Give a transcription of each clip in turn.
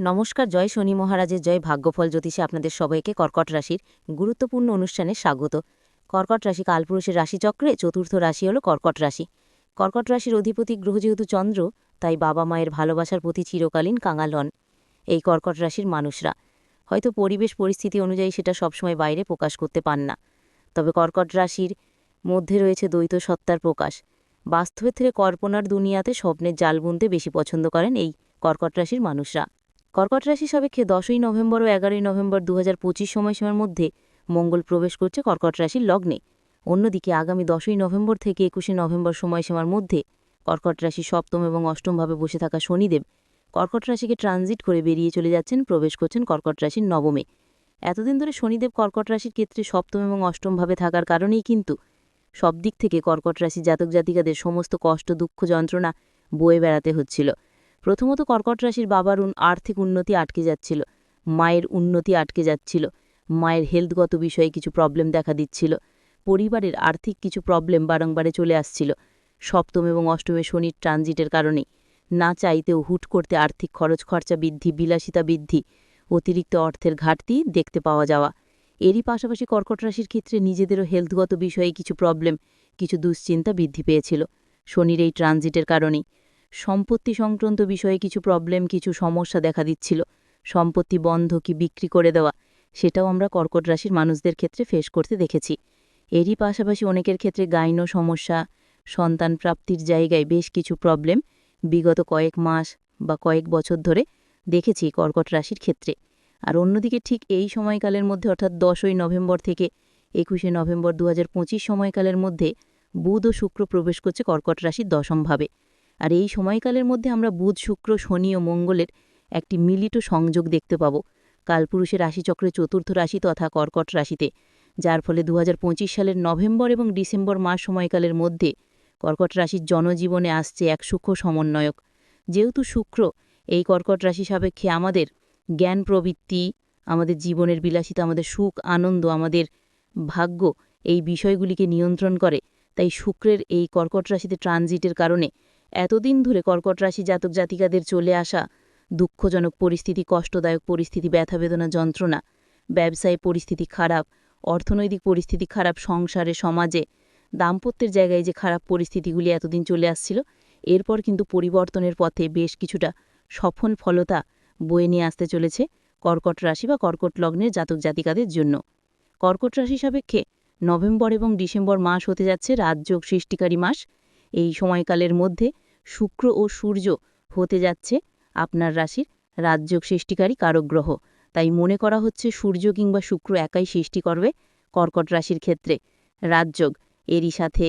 নমস্কার, জয় শনি মহারাজের জয় ভাগ্যফল জ্যোতিষে আপনাদের সবাইকে কর্কট রাশির গুরুত্বপূর্ণ অনুষ্ঠানে স্বাগত। কর্কট রাশি কালপুরুষের রাশিচক্রে চতুর্থ রাশি হল কর্কট রাশি। কর্কট রাশির অধিপতি গ্রহ যেহেতু চন্দ্র, তাই বাবা মায়ের ভালোবাসার প্রতি চিরকালীন কাঙাল হন এই কর্কট রাশির মানুষরা। হয়তো পরিবেশ পরিস্থিতি অনুযায়ী সেটা সবসময় বাইরে প্রকাশ করতে পান না। তবে কর্কট রাশির মধ্যে রয়েছে দ্বৈত সত্তার প্রকাশ। বাস্তবের থেকে কল্পনার দুনিয়াতে স্বপ্নের জাল বুনতে বেশি পছন্দ করেন এই কর্কট রাশির মানুষরা। কর্কট রাশি সাপেক্ষে দশই নভেম্বর ও এগারোই নভেম্বর দু হাজার পঁচিশ সময়সীমার মধ্যে মঙ্গল প্রবেশ করছে কর্কট রাশির লগ্নে। অন্যদিকে আগামী দশই নভেম্বর থেকে একুশে নভেম্বর সময়সীমার মধ্যে কর্কট রাশি সপ্তম এবং অষ্টমভাবে বসে থাকা শনিদেব কর্কট রাশিকে ট্রানজিট করে বেরিয়ে চলে যাচ্ছেন, প্রবেশ করছেন কর্কট রাশির নবমে। এতদিন ধরে শনিদেব কর্কট রাশির ক্ষেত্রে সপ্তম এবং অষ্টমভাবে থাকার কারণেই কিন্তু সব দিক থেকে কর্কট রাশি জাতক জাতিকাদের সমস্ত কষ্ট, দুঃখ, যন্ত্রণা বয়ে বেড়াতে হচ্ছিল। প্রথমত কর্কট রাশির বাবার আর্থিক উন্নতি আটকে যাচ্ছিল। মায়ের উন্নতি আটকে যাচ্ছিল। মায়ের হেলথগত বিষয়ে কিছু প্রবলেম দেখা দিচ্ছিল। পরিবারের আর্থিক কিছু প্রবলেম বারংবারে চলে আসছিল। সপ্তম এবং অষ্টমে শনির ট্রানজিটের কারণে না চাইতেও হুট করতে আর্থিক খরচ খরচা বৃদ্ধি, বিলাসিতা বৃদ্ধি, অতিরিক্ত অর্থের ঘাটতি দেখতে পাওয়া যাওয়া। এরই পাশাপাশি কর্কট রাশির ক্ষেত্রে নিজেদেরও হেলথগত বিষয়ে কিছু প্রবলেম কিছু দুশ্চিন্তা বৃদ্ধি পেয়েছিল। শনির এই ট্রানজিটের কারণেই। সম্পত্তি সংক্রান্ত বিষয়ে কিছু প্রবলেম কিছু সমস্যা দেখা দিচ্ছিল। সম্পত্তি বন্ধ কি বিক্রি করে দেওয়া, সেটাও আমরা কর্কট রাশির মানুষদের ক্ষেত্রে ফেস করতে দেখেছি। এরই পাশাপাশি অনেকের ক্ষেত্রে গাইন সমস্যা, সন্তান প্রাপ্তির জায়গায় বেশ কিছু প্রবলেম বিগত কয়েক মাস বা কয়েক বছর ধরে দেখেছি কর্কট রাশির ক্ষেত্রে। আর অন্যদিকে ঠিক এই সময়কালের মধ্যে, অর্থাৎ দশই নভেম্বর থেকে একুশে নভেম্বর দু হাজার পঁচিশ সময়কালের মধ্যে, বুধ ও শুক্র প্রবেশ করছে কর্কট রাশির দশমভাবে আর এই সময়কালের মধ্যে আমরা বুধ, শুক্র, শনি ও মঙ্গলের একটি মিলিত সংযোগ দেখতে পাব। কালপুরুষের রাশিচক্রে চতুর্থ রাশি তথা কর্কট রাশিতে, যার ফলে দু হাজার পঁচিশ সালের নভেম্বর এবং ডিসেম্বর মাস সময়কালের মধ্যে কর্কট রাশির জনজীবনে আসছে এক সূক্ষ্ম সমন্বয়ক। যেহেতু শুক্র এই কর্কট রাশি সাপেক্ষে আমাদের জ্ঞান প্রবৃত্তি, আমাদের জীবনের বিলাসিতা, আমাদের সুখ, আনন্দ, আমাদের ভাগ্য এই বিষয়গুলিকে নিয়ন্ত্রণ করে, তাই শুক্রের এই কর্কট রাশিতে ট্রানজিটের কারণে এতদিন ধরে কর্কট রাশি জাতক জাতিকাদের চলে আসা দুঃখজনক পরিস্থিতি, কষ্টদায়ক পরিস্থিতি, ব্যথা বেদনা যন্ত্রণা, ব্যবসায় পরিস্থিতি খারাপ, অর্থনৈতিক পরিস্থিতি খারাপ, সংসারে, সমাজে দাম্পত্যের জায়গায় যে খারাপ পরিস্থিতিগুলি এতদিন চলে আসছিল, এরপর কিন্তু পরিবর্তনের পথে বেশ কিছুটা সফল ফলতা বয়ে নিয়ে আসতে চলেছে কর্কট রাশি বা কর্কট লগ্নের জাতক জাতিকাদের জন্য। কর্কট রাশি সাপেক্ষে নভেম্বর এবং ডিসেম্বর মাস হতে যাচ্ছে রাজযোগ সৃষ্টিকারী মাস। এই সময়কালের মধ্যে শুক্র ও সূর্য হতে যাচ্ছে আপনার রাশির রাজযোগ সৃষ্টিকারী কারক গ্রহ। তাই মনে করা হচ্ছে সূর্য কিংবা শুক্র একাই সৃষ্টি করবে কর্কট রাশির ক্ষেত্রে। রাজযোগ, এরই সাথে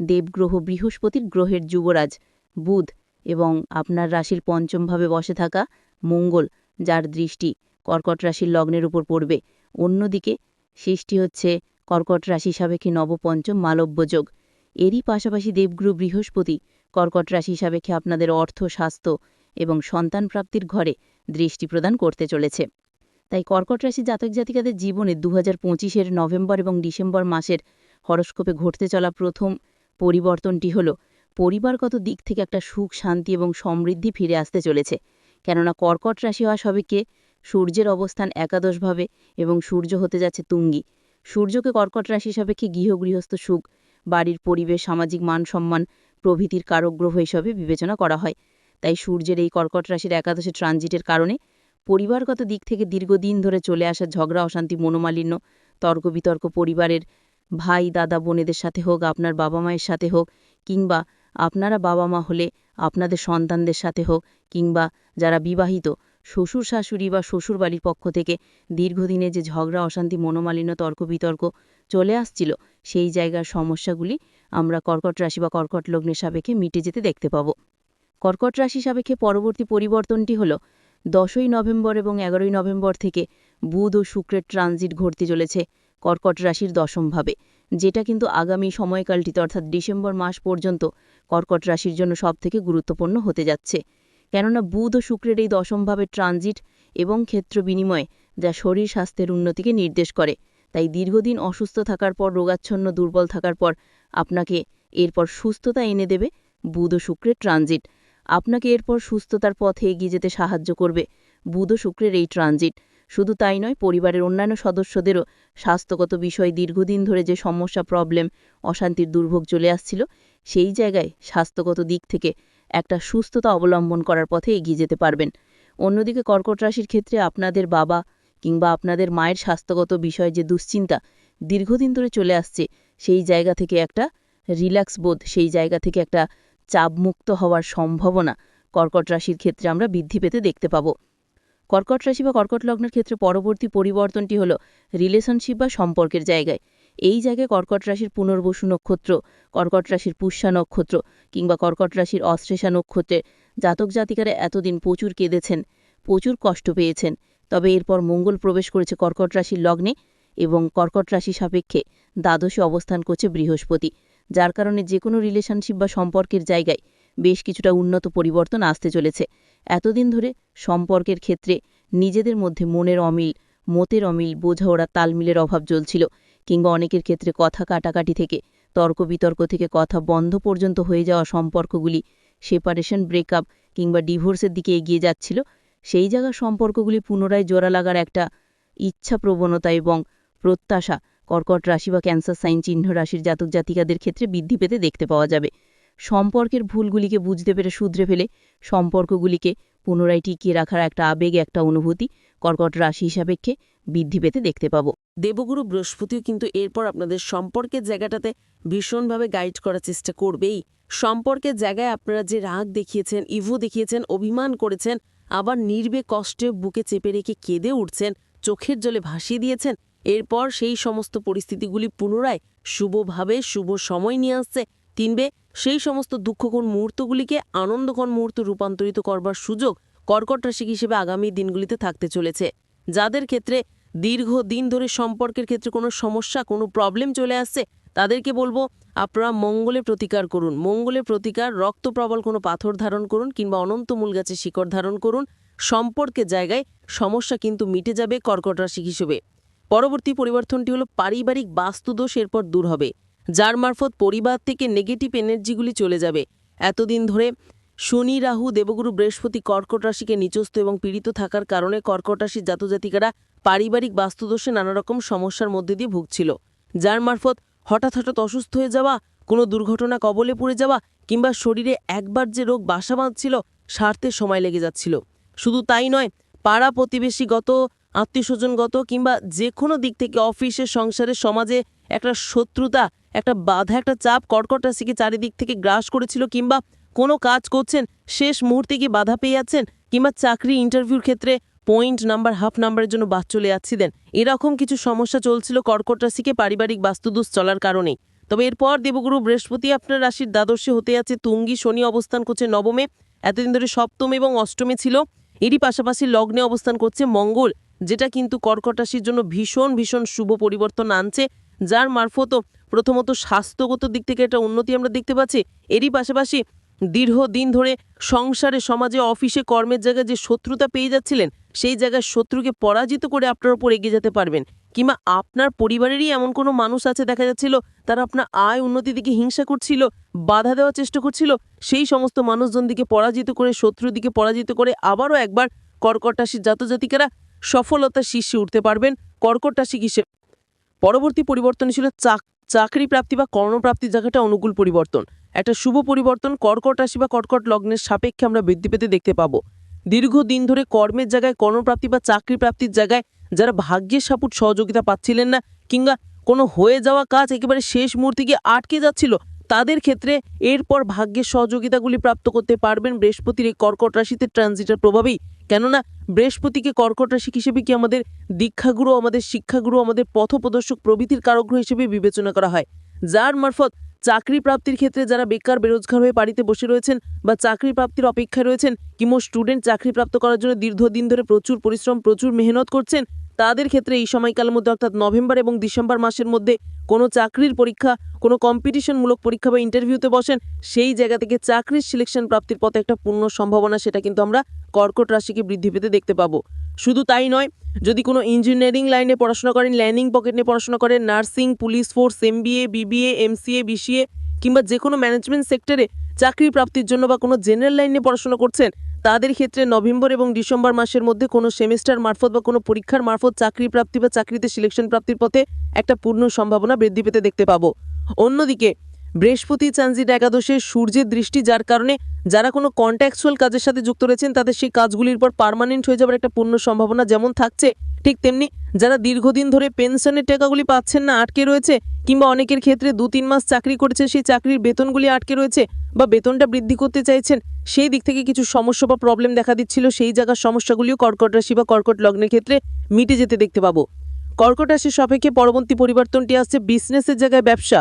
দেবগ্রহ বৃহস্পতির গ্রহের যুবরাজ, বুধ এবং আপনার রাশির পঞ্চমভাবে বসে থাকা মঙ্গল, যার দৃষ্টি কর্কট রাশির লগ্নের উপর পড়বে। অন্যদিকে সৃষ্টি হচ্ছে কর্কট রাশি সাবেকি নবপঞ্চম মালব্য যোগ। এরই পাশাপাশি দেবগুরু বৃহস্পতি, কর্কট রাশি সাপেক্ষে আপনাদের অর্থ, স্বাস্থ্য এবং সন্তান প্রাপ্তির ঘরে দৃষ্টি প্রদান করতে চলেছে। তাই কর্কট রাশি জাতক জাতিকাদের জীবনে দু হাজার নভেম্বর এবং ডিসেম্বর মাসের হরস্কোপে ঘটতে চলা প্রথম পরিবর্তনটি হল, পরিবারগত দিক থেকে একটা সুখ, শান্তি এবং সমৃদ্ধি ফিরে আসতে চলেছে। কেননা কর্কট রাশি হওয়া সবেকে সূর্যের অবস্থান একাদশভাবে এবং সূর্য হতে যাচ্ছে তুঙ্গি। সূর্যকে কর্কট রাশি সাপেক্ষে গৃহ গৃহস্থ সুখ বাড়ির পরিবেশ, সামাজিক মান সম্মান প্রভৃতির কারক গ্রহ হিসাবে বিবেচনা করা হয়। তাই সূর্যের এই কর্কট রাশির একাদশে ট্রানজিটের কারণে পরিবারগত দিক থেকে দীর্ঘদিন ধরে চলে আসা ঝগড়া, অশান্তি, মনোমালিন্য তর্ক বিতর্ক পরিবারের ভাই, দাদা, বোনেদের সাথে হোক, আপনার বাবা মায়ের সাথে হোক, কিংবা আপনারা বাবা মা হলে আপনাদের সন্তানদের সাথে হোক, কিংবা যারা বিবাহিত, শ্বশুর, শাশুড়ি বা শ্বশুর বাড়ির পক্ষ থেকে দীর্ঘদিনে যে ঝগড়া, অশান্তি, মনোমালিন্য তর্ক বিতর্ক চলে আসছিল। সেই জায়গার সমস্যাগুলি আমরা কর্কট রাশি বা কর্কট লগ্নের সাপেক্ষে মিটে যেতে দেখতে পাব। কর্কট রাশি সাপেক্ষে পরবর্তী পরিবর্তনটি হল, দশই নভেম্বর এবং এগারোই নভেম্বর থেকে বুধ ও শুক্রের ট্রানজিট ঘটতে চলেছে কর্কট রাশির দশমভাবে যেটা কিন্তু আগামী সময়কালটিতে অর্থাৎ ডিসেম্বর মাস পর্যন্ত কর্কট রাশির জন্য সবথেকে গুরুত্বপূর্ণ হতে যাচ্ছে। কেননা বুধ ও শুক্রের এই দশমভাবে ট্রানজিট এবং ক্ষেত্র বিনিময়ে যা শরীর স্বাস্থ্যের উন্নতিকে নির্দেশ করে। তাই দীর্ঘদিন অসুস্থ থাকার পর, রোগাচ্ছন্ন, দুর্বল থাকার পর আপনাকে এরপর সুস্থতা এনে দেবে বুধ শুক্রের ট্রানজিট। আপনাকে এরপর সুস্থতার পথে এগিয়ে যেতে সাহায্য করবে বুধ শুক্রের এই ট্রানজিট। শুধু তাই নয়, পরিবারের অন্যান্য সদস্যদেরও স্বাস্থ্যগত বিষয় দীর্ঘদিন ধরে যে সমস্যা, প্রবলেম, অশান্তির দুর্ভোগ চলে আসছিল, সেই জায়গায় স্বাস্থ্যগত দিক থেকে একটা সুস্থতা অবলম্বন করার পথে এগিয়ে যেতে পারবেন। অন্যদিকে কর্কট রাশির ক্ষেত্রে আপনাদের বাবা কিংবা আপনাদের মায়ের স্বাস্থ্যগত বিষয়ে যে দুশ্চিন্তা দীর্ঘদিন ধরে চলে আসছে, সেই জায়গা থেকে একটা রিল্যাক্স বোধ, সেই জায়গা থেকে একটা চাপমুক্ত হওয়ার সম্ভাবনা কর্কট রাশির ক্ষেত্রে আমরা বৃদ্ধি পেতে দেখতে পাব। কর্কট রাশি বা কর্কট লগ্নের ক্ষেত্রে পরবর্তী পরিবর্তনটি হল রিলেশনশিপ বা সম্পর্কের জায়গায়। এই জায়গায় কর্কট রাশির পুনর্বসু নক্ষত্র, কর্কট রাশির পুষ্যা নক্ষত্র কিংবা কর্কট রাশির অশ্লেষা নক্ষত্রে জাতক জাতিকারা এতদিন প্রচুর কেঁদেছেন, প্রচুর কষ্ট পেয়েছেন। তবে এরপর মঙ্গল প্রবেশ করেছে কর্কট রাশির লগ্নে এবং কর্কট রাশি সাপেক্ষে দ্বাদশে অবস্থান করছে বৃহস্পতি, যার কারণে যে কোনো রিলেশনশিপ বা সম্পর্কের জায়গায় বেশ কিছুটা উন্নত পরিবর্তন আসতে চলেছে। এতদিন ধরে সম্পর্কের ক্ষেত্রে নিজেদের মধ্যে মনের অমিল, মতের অমিল বোঝাওড়া তালমিলের অভাব চলছিল, কিংবা অনেকের ক্ষেত্রে কথা কাটাকাটি থেকে, তর্ক বিতর্ক থেকে কথা বন্ধ পর্যন্ত হয়ে যাওয়া সম্পর্কগুলি সেপারেশন ব্রেকআপ কিংবা ডিভোর্সের দিকে এগিয়ে যাচ্ছিল। সেই জায়গার সম্পর্কগুলি পুনরায় জোড়া লাগার একটা ইচ্ছা প্রবণতা এবং প্রত্যাশা। কর্কট রাশি বা ক্যান্সার সাইন চিহ্ন রাশির জাতক জাতিকাদের ক্ষেত্রে বৃদ্ধি পেতে দেখতে পাওয়া যাবে। সম্পর্কের ভুলগুলিকে বুঝতে পেরে শুধরে ফেলে সম্পর্কগুলিকে পুনরায় টিকিয়ে রাখার একটা আবেগ, একটা অনুভূতি কর্কট রাশি সাপেক্ষে বৃদ্ধি পেতে দেখতে পাব। দেবগুরু বৃহস্পতিও কিন্তু এরপর আপনাদের সম্পর্কের জায়গাটাতে ভীষণভাবে গাইড করার চেষ্টা করবেই। সম্পর্কের জায়গায় আপনারা যে রাগ দেখিয়েছেন, ইভু দেখিয়েছেন, অভিমান করেছেন আবার নির্বে কষ্টে বুকে চেপে রেখে কেঁদে উঠছেন, চোখের জলে ভাসিয়ে দিয়েছেন। এরপর সেই সমস্ত পরিস্থিতিগুলি পুনরায় শুভভাবে শুভ সময় নিয়ে আসছে। তিনবে, সেই সমস্ত দুঃখকর মুহূর্তগুলিকে আনন্দকর মুহূর্ত রূপান্তরিত করবার সুযোগ কর্কট রাশি হিসেবে আগামী দিনগুলিতে থাকতে চলেছে। যাদের ক্ষেত্রে দীর্ঘ দিন ধরে সম্পর্কের ক্ষেত্রে কোনো সমস্যা, কোনো প্রবলেম চলে আসছে তাদেরকে বলব, আপনারা মঙ্গলে প্রতিকার করুন। মঙ্গলে প্রতিকার রক্তপ্রবল কোনো পাথর ধারণ করুন কিংবা অনন্ত মূল গাছে শিকড় ধারণ করুন। সম্পর্কের জায়গায় সমস্যা কিন্তু মিটে যাবে কর্কট রাশি হিসেবে। পরবর্তী পরিবর্তনটি হলো পারিবারিক বাস্তুদোষ এরপর দূর হবে, যার মারফত পরিবার থেকে নেগেটিভ এনার্জিগুলি চলে যাবে। এতদিন ধরে শনি, রাহু, দেবগুরু, বৃহস্পতি কর্কট রাশিকে নিচস্থ এবং পীড়িত থাকার কারণে কর্কট রাশির জাতজাতিকারা পারিবারিক বাস্তুদোষে নানা রকম সমস্যার মধ্যে দিয়ে ভুগছিল, যার মারফত হঠাৎ হঠাৎ অসুস্থ হয়ে যাওয়া, কোনো দুর্ঘটনা কবলে পড়ে যাওয়া কিংবা শরীরে একবার যে রোগ বাসা বাঁধছিল, সারতে সময় লেগে যাচ্ছিল। শুধু তাই নয়, পাড়া প্রতিবেশীগত, আত্মীয়স্বজনগত কিংবা যে কোনো দিক থেকে অফিসে, সংসারে, সমাজে একটা শত্রুতা, একটা বাধা, একটা চাপ কর্কট রাশিকে চারিদিক থেকে গ্রাস করেছিল কিংবা কোনো কাজ করছেন, শেষ মুহূর্তে গিয়ে বাধা পেয়ে যাচ্ছেন কিংবা চাকরি ইন্টারভিউর ক্ষেত্রে পয়েন্ট নাম্বার হাফ নাম্বারের জন্য বাদ চলে যাচ্ছিলেন এরকম কিছু সমস্যা চলছিল কর্কট রাশিকে পারিবারিক বাস্তুদোষ চলার কারণেই তবে এরপর দেবগুরু বৃহস্পতি আপনার রাশির দ্বাদশে হতে যাচ্ছে তুঙ্গি শনি অবস্থান করছে নবমে। এতদিন ধরে সপ্তম এবং অষ্টমে ছিল। এরই পাশাপাশি লগ্নে অবস্থান করছে মঙ্গল, যেটা কিন্তু কর্কট রাশির জন্য ভীষণ ভীষণ শুভ পরিবর্তন আনছে। যার মারফতও প্রথমত স্বাস্থ্যগত দিক থেকে একটা উন্নতি আমরা দেখতে পাচ্ছি। এরই পাশাপাশি দীর্ঘদিন ধরে সংসারে, সমাজে, অফিসে, কর্মের জায়গায় যে শত্রুতা পেয়ে যাচ্ছিলেন, সেই জায়গায় শত্রুকে পরাজিত করে আপনার ওপর এগিয়ে যেতে পারবেন। কিংবা আপনার পরিবারেরই এমন কোনো মানুষ আছে, দেখা যাচ্ছিল তারা আপনার আয় উন্নতির দিকে হিংসা করছিল, বাধা দেওয়ার চেষ্টা করছিল, সেই সমস্ত মানুষজন দিকে পরাজিত করে শত্রুর দিকে পরাজিত করে আবারও একবার কর্কট রাশির জাতজাতিকারা সফলতার শীর্ষে উঠতে পারবেন কর্কট রাশি হিসেবে। পরবর্তী পরিবর্তন ছিল চাক- চাকরি প্রাপ্তি বা কর্মপ্রাপ্তির জায়গাটা অনুকূল পরিবর্তন। একটা শুভ পরিবর্তন কর্কট রাশি বা কর্কট লগ্নের সাপেক্ষে আমরা বৃদ্ধি পেতে দেখতে পাবো। দীর্ঘদিন ধরে কর্মের জায়গায় কর্মপ্রাপ্তি বা চাকরি প্রাপ্তির জায়গায় যারা ভাগ্যের সাপুট সহযোগিতা পাচ্ছিলেন না কিংবা কোনো হয়ে যাওয়া কাজ একেবারে শেষ মুহূর্তে গিয়ে আটকে যাচ্ছিল, তাদের ক্ষেত্রে এরপর ভাগ্যের সহযোগিতাগুলি প্রাপ্ত করতে পারবেন বৃহস্পতির এই কর্কট রাশিতে ট্রানজিটের প্রভাবেই। কেননা বৃহস্পতিকে কর্কট রাশি হিসেবে কি আমাদের দীক্ষাগুরু, আমাদের শিক্ষাগুরু, আমাদের পথপ্রদর্শক প্রভৃতির কারগ্রহ হিসেবে বিবেচনা করা হয়, যার মারফত চাকরি প্রাপ্তির ক্ষেত্রে যারা বেকার, বেরোজগার হয়ে বাড়িতে বসে রয়েছেন বা চাকরি প্রাপ্তির অপেক্ষায় রয়েছেন কিংবা স্টুডেন্ট চাকরি প্রাপ্ত করার জন্য দীর্ঘদিন ধরে প্রচুর পরিশ্রম, প্রচুর মেহনত করছেন, তাদের ক্ষেত্রে এই সময়কালের মধ্যে, অর্থাৎ নভেম্বর এবং ডিসেম্বর মাসের মধ্যে কোনো চাকরির পরীক্ষা, কোনো কম্পিটিশনমূলক পরীক্ষা বা ইন্টারভিউতে বসেন, সেই জায়গা থেকে চাকরির সিলেকশন প্রাপ্তির পথে একটা পূর্ণ সম্ভাবনা, সেটা কিন্তু আমরা কর্কট রাশিকে বৃদ্ধি পেতে দেখতে পাবো। শুধু তাই নয় যদি কোনো ইঞ্জিনিয়ারিং লাইনে পড়াশোনা করেন ল্যান্ডিং পকেট নিয়ে পড়াশোনা করেন, nursing, police force, MBA, BBA, MCA, BCA কিংবা যে কোনো ম্যানেজমেন্ট সেক্টরে চাকরি প্রাপ্তির জন্য বা কোনো জেনারেল লাইনে পড়াশোনা করছেন, তাদের ক্ষেত্রে নভেম্বর এবং ডিসেম্বর মাসের মধ্যে কোনো সেমিস্টার মারফত বা কোনো পরীক্ষার মারফত চাকরি প্রাপ্তি বা চাকরিতে সিলেকশন প্রাপ্তির পথে একটা পূর্ণ সম্ভাবনা বৃদ্ধি পেতে দেখতে পাবো। অন্যদিকে বৃহস্পতি ট্রানজিট একাদশে সূর্যের দৃষ্টি, যার কারণে যারা কোনো কন্ট্যাকচুয়াল কাজের সাথে যুক্ত রয়েছেন, তাদের সেই কাজগুলির পর পার্মানেন্ট হয়ে যাওয়ার একটা পূর্ণ সম্ভাবনা যেমন থাকছে, ঠিক তেমনি যারা দীর্ঘদিন ধরে পেনশনের টাকাগুলি পাচ্ছেন না, আটকে রয়েছে, কিংবা অনেকের ক্ষেত্রে দু তিন মাস চাকরি করেছে, সেই চাকরির বেতনগুলি আটকে রয়েছে বা বেতনটা বৃদ্ধি করতে চাইছেন, সেই দিক থেকে কিছু সমস্যা বা প্রবলেম দেখা দিচ্ছিল, সেই জায়গার সমস্যাগুলিও কর্কট রাশি বা কর্কট লগ্নের ক্ষেত্রে মিটে যেতে দেখতে পাবো। কর্কট রাশির সাপেক্ষে পরবর্তী পরিবর্তনটি আসছে বিজনেসের জায়গায় ব্যবসা।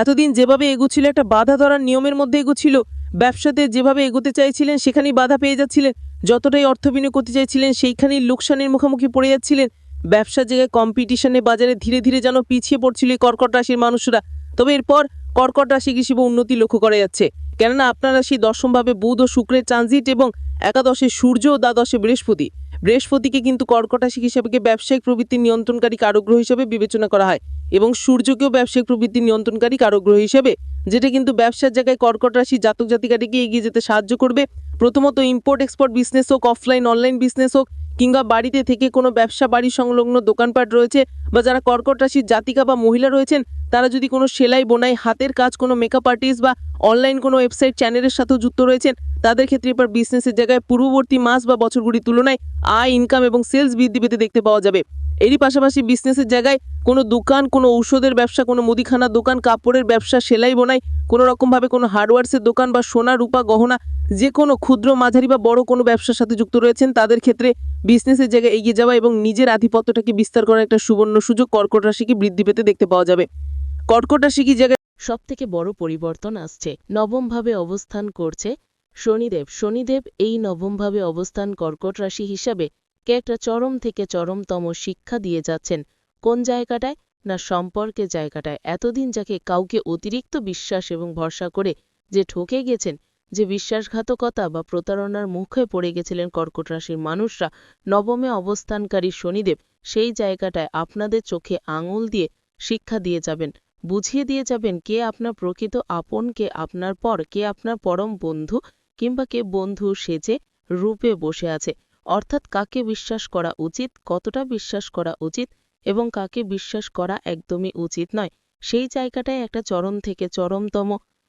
এতদিন যেভাবে এগুছিল একটা বাধা ধরার নিয়মের মধ্যে এগুছিল ব্যবসাতে যেভাবে এগোতে চাইছিলেন সেখানেই বাধা পেয়ে যাচ্ছিলেন, যতটাই অর্থ বিনিয়োগ করতে চাইছিলেন সেইখানেই লোকসানের মুখোমুখি পড়ে যাচ্ছিলেন। ব্যবসার জায়গায় কম্পিটিশনে বাজারে ধীরে ধীরে যেন পিছিয়ে পড়ছিল এই কর্কট রাশির মানুষরা। তবে এরপর কর্কট রাশি হিসেবে উন্নতি লক্ষ্য করা যাচ্ছে। কেননা আপনার রাশি দশমভাবে বুধ ও শুক্রের ট্রানজিট এবং একাদশে সূর্য ও দ্বাদশে বৃহস্পতি। বৃহস্পতিকে কিন্তু কর্কট রাশি হিসেবে ব্যবসায়িক প্রবৃত্তি নিয়ন্ত্রণকারী কারগ্রহ হিসেবে বিবেচনা করা হয় এবং সূর্যকেও ব্যবসায়িক প্রবৃত্তি নিয়ন্ত্রণকারী কারগ্রহ হিসেবে, যেটা কিন্তু ব্যবসার জায়গায় কর্কট রাশি জাতক জাতিকাটিকে এগিয়ে যেতে সাহায্য করবে। প্রথমত ইম্পোর্ট এক্সপোর্ট বিজনেস হোক অফলাইন অনলাইন বিজনেস হোক কিংবা বাড়িতে থেকে কোনো ব্যবসা, বাড়ি সংলগ্ন দোকানপাট রয়েছে বা যারা কর্কট রাশির জাতিকা বা মহিলা রয়েছেন, তারা যদি কোনো সেলাই, বোনাই, হাতের কাজ, কোনো মেকআপ আর্টিস্ট বা অনলাইন কোনো ওয়েবসাইট চ্যানেলের সাথেও যুক্ত রয়েছেন, তাদের ক্ষেত্রে এবার বিজনেসের জায়গায় পূর্ববর্তী মাস বা বছরগুলির তুলনায় আয় ইনকাম এবং সেলস বৃদ্ধি পেতে দেখতে পাওয়া যাবে। এরই পাশাপাশি বিজনেসের জায়গায় কোনো দোকান, কোনো ঔষধের ব্যবসা, কোনো মুদিখানার দোকান, কাপড়ের ব্যবসা, সেলাই বোনাই, কোনো রকমভাবে কোনো হার্ডওয়ার্সের দোকান বা সোনা, রূপা, গহনা, যে কোনো ক্ষুদ্র, মাঝারি বা বড় কোনো ব্যবসার সাথে যুক্ত রয়েছেন, তাদের ক্ষেত্রে বিজনেসের জায়গায় এগিয়ে যাওয়া এবং নিজের আধিপত্যটাকে বিস্তার করার একটা সুবর্ণ সুযোগ কর্কট রাশিকে বৃদ্ধি পেতে দেখতে পাওয়া যাবে। কর্কট রাশি কি জায়গায় সবথেকে বড় পরিবর্তন আসছে। নবমভাবে অবস্থান করছে শনিদেব। শনিদেব এই নবমভাবে অবস্থান কর্কট রাশি হিসাবে কে একটা চরম থেকে চরমতম শিক্ষা দিয়ে যাচ্ছেন, কোন জায়গাটায় না সম্পর্কের জায়গাটায়? এতদিন যাকে কাউকে অতিরিক্ত বিশ্বাস এবং ভরসা করে যে ঠকে গেছেন, যে বিশ্বাসঘাতকতা বা প্রতারণার মুখে পড়ে গেছিলেন কর্কট রাশির মানুষরা, নবমে অবস্থানকারী শনিদেব সেই জায়গাটায় আপনাদের চোখে আঙুল দিয়ে শিক্ষা দিয়ে যাবেন, বুঝিয়ে দিয়ে যাবেন কে আপনার প্রকৃত আপন, কে আপনার পর, কে আপনার পরম বন্ধু কিংবা কে বন্ধু সেজে রূপে বসে আছে। অর্থাৎ কাকে বিশ্বাস করা উচিত, কতটা বিশ্বাস করা উচিত এবং কাকে বিশ্বাস করা একদমই উচিত নয়। সেই জায়গাটায় একটা চরম থেকে চরমতম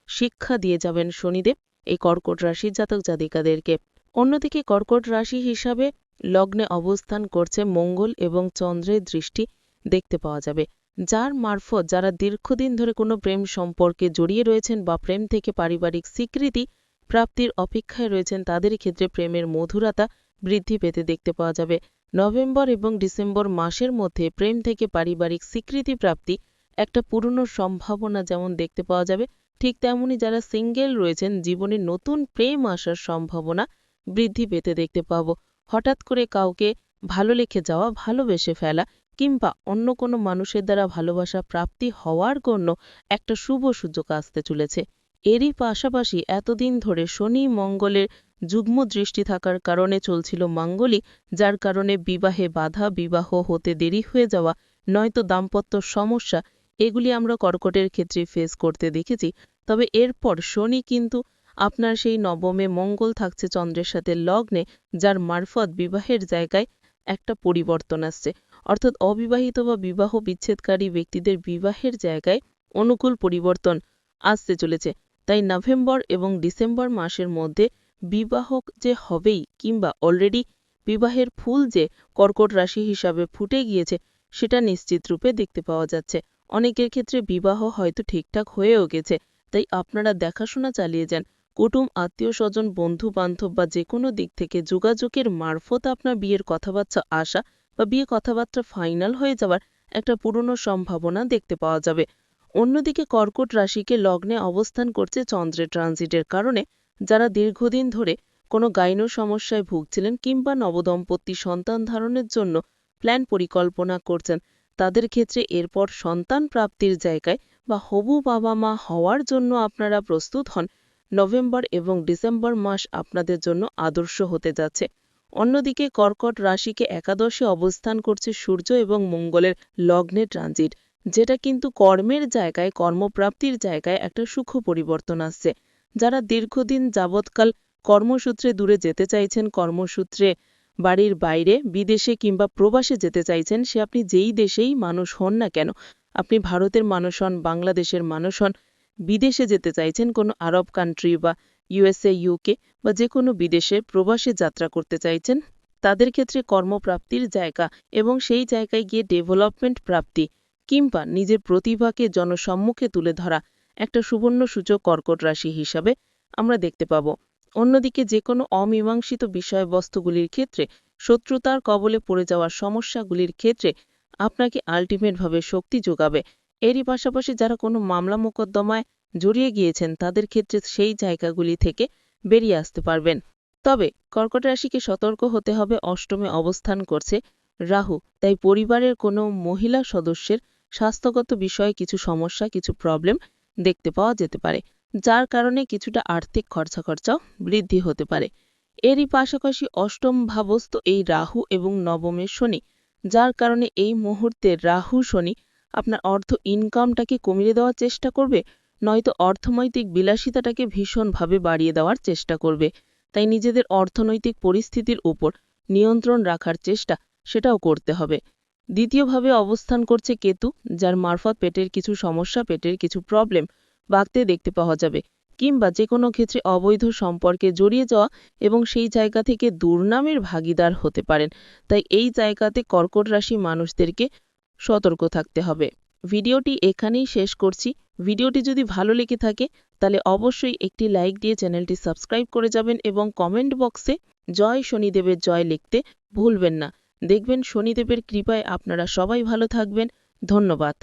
শিক্ষা দিয়ে যাবেন শনিদেব এই কর্কট রাশির জাতক জাতিকাদেরকে। অন্যদিকে কর্কট রাশি হিসাবে লগ্নে অবস্থান করছে মঙ্গল এবং চন্দ্রের দৃষ্টি দেখতে পাওয়া যাবে, যার মারফত যারা দীর্ঘদিন ধরে কোনো প্রেম সম্পর্কে জড়িয়ে রয়েছেন বা প্রেম থেকে পারিবারিক স্বীকৃতি প্রাপ্তির অপেক্ষায় রয়েছেন, তাদের ক্ষেত্রে প্রেমের মধুরতা বৃদ্ধি পেতে দেখতে পাওয়া যাবে। নভেম্বর এবং ডিসেম্বর মাসের মধ্যে প্রেম থেকে পারিবারিক স্বীকৃতি প্রাপ্তি একটা পুরনো সম্ভাবনা যেমন দেখতে পাওয়া যাবে, ঠিক তেমনি যারা সিঙ্গেল রয়েছেন জীবনে নতুন প্রেম আসার সম্ভাবনা বৃদ্ধি পেতে দেখতে পাব। হঠাৎ করে কাউকে ভালো লেখে যাওয়া, ভালোবেসে ফেলা কিংবা অন্য কোনো মানুষের দ্বারা ভালোবাসা প্রাপ্তি হওয়ার জন্য একটা শুভ সুযোগ আসতে চলেছে। এরই পাশাপাশি এতদিন ধরে শনি মঙ্গলের যুগ্ম দৃষ্টি থাকার কারণে চলছিল মাঙ্গলিক, যার কারণে বিবাহে বাধা, বিবাহ হতে দেরি হয়ে যাওয়া, নয়তো দাম্পত্য সমস্যা, এগুলি আমরা কর্কটের ক্ষেত্রে ফেস করতে দেখেছি। তবে এরপর শনি কিন্তু আপনার সেই নবমে মঙ্গল থাকছে চন্দ্রের সাথে লগ্নে, যার মারফত বিবাহের জায়গায় একটা পরিবর্তন আসছে। অর্থাৎ অবিবাহিত বা বিবাহ বিচ্ছেদকারী ব্যক্তিদের বিবাহের জায়গায় অনুকূল পরিবর্তন আসতে চলেছে। তাই নভেম্বর এবং ডিসেম্বর মাসের মধ্যে বিবাহ যে হবেই কিংবা অলরেডি বিবাহের ফুল যে কর্কট রাশি হিসাবে ফুটে গিয়েছে, সেটা নিশ্চিত রূপে দেখতে পাওয়া যাচ্ছে। অনেকের ক্ষেত্রে বিবাহ হয়তো ঠিকঠাক হয়েও গেছে, তাই আপনারা দেখাশোনা চালিয়ে যান। কুটুম আত্মীয় স্বজন বন্ধু বান্ধব বা যে কোনো দিক থেকে যোগাযোগের মারফত আপনার বিয়ের কথাবার্তা আসা বা বিয়ে কথাবার্তা ফাইনাল হয়ে যাওয়ার একটা পুরনো সম্ভাবনা দেখতে পাওয়া যাবে। অন্যদিকে কর্কট রাশিকে লগ্নে অবস্থান করছে চন্দ্রের ট্রানজিটের কারণে, যারা দীর্ঘদিন ধরে কোনো গাইন সমস্যায় ভুগছিলেন কিংবা নবদম্পতি সন্তান ধারণের জন্য প্ল্যান পরিকল্পনা করছেন, তাদের ক্ষেত্রে এরপর সন্তান প্রাপ্তির জায়গায় বা হবু বাবা মা হওয়ার জন্য আপনারা প্রস্তুত হন। নভেম্বর এবং ডিসেম্বর মাস আপনাদের জন্য আদর্শ হতে যাচ্ছে। অন্যদিকে কর্কট রাশিকে একাদশে অবস্থান করছে সূর্য এবং মঙ্গলের লগ্নে ট্রানজিট। যেটা কিন্তু কর্মের জায়গায়, কর্মপ্রাপ্তির জায়গায় একটা সুখ পরিবর্তন আসছে। যারা দীর্ঘদিন যাবৎকাল কর্মসূত্রে দূরে যেতে চাইছেন, কর্মসূত্রে বাড়ির বাইরে, বিদেশে কিংবা প্রবাসে যেতে চাইছেন, সে আপনি যেই দেশেই মানুষ হন না কেন, আপনি ভারতের মানুষ হন, বাংলাদেশের মানুষ হন, বিদেশে যেতে চাইছেন, কোনো আরব কান্ট্রি বা ইউএসএ ইউকে বা যে কোনো বিদেশে প্রবাসে যাত্রা করতে চাইছেন, তাদের ক্ষেত্রে কর্মপ্রাপ্তির জায়গা এবং সেই জায়গায় গিয়ে ডেভেলপমেন্ট প্রাপ্তি। কিংবা নিজের প্রতিভাকে জনসম্মুখে তুলে ধরা একটা সুবর্ণ সূচক কর্কট রাশি হিসাবে আমরা দেখতে পাব। অন্যদিকে যে কোনো অমীমাংসিত বিষয়বস্তুগুলির ক্ষেত্রে, শত্রুতার কবলে পড়ে যাওয়ার সমস্যাগুলির ক্ষেত্রে আপনাকে আলটিমেটভাবে শক্তি যোগাবে। এরই পাশাপাশি যারা কোনো মামলা মোকদ্দমায় জড়িয়ে গিয়েছেন, তাদের ক্ষেত্রে সেই জায়গাগুলি থেকে বেরিয়ে আসতে পারবেন। তবে কর্কট রাশিকে সতর্ক হতে হবে, অষ্টমে অবস্থান করছে রাহু। তাই পরিবারের কোনো মহিলা সদস্যের স্বাস্থ্যগত বিষয়ে কিছু সমস্যা, কিছু প্রবলেম দেখতে পাওয়া যেতে পারে, যার কারণে কিছুটা আর্থিক খরচা খরচাও বৃদ্ধি হতে পারে। এরই পাশাপাশি অষ্টম ভাবস্থ এই রাহু এবং নবমের শনি, যার কারণে এই মুহূর্তে রাহু শনি আপনার অর্থ ইনকামটাকে কমিয়ে দেওয়ার চেষ্টা করবে, নয়তো অর্থনৈতিক বিলাসিতাটাকে ভীষণভাবে বাড়িয়ে দেওয়ার চেষ্টা করবে। তাই নিজেদের অর্থনৈতিক পরিস্থিতির উপর নিয়ন্ত্রণ রাখার চেষ্টা সেটাও করতে হবে। দ্বিতীয়ভাবে অবস্থান করছে কেতু, যার মারফত পেটের কিছু সমস্যা, পেটের কিছু প্রবলেম বাগতে দেখতে পাওয়া যাবে, কিংবা যে কোনো ক্ষেত্রে অবৈধ সম্পর্কে জড়িয়ে যাওয়া এবং সেই জায়গা থেকে দুর্নামের ভাগিদার হতে পারেন। তাই এই জায়গাতে কর্কট রাশি মানুষদেরকে সতর্ক থাকতে হবে। ভিডিওটি এখানেই শেষ করছি। ভিডিওটি যদি ভালো লেগে থাকে, তাহলে অবশ্যই একটি লাইক দিয়ে চ্যানেলটি সাবস্ক্রাইব করে যাবেন এবং কমেন্ট বক্সে জয় শনিদেবের জয় লিখতে ভুলবেন না। দেখবেন শনিদেবের কৃপায় আপনারা সবাই ভালো থাকবেন। ধন্যবাদ।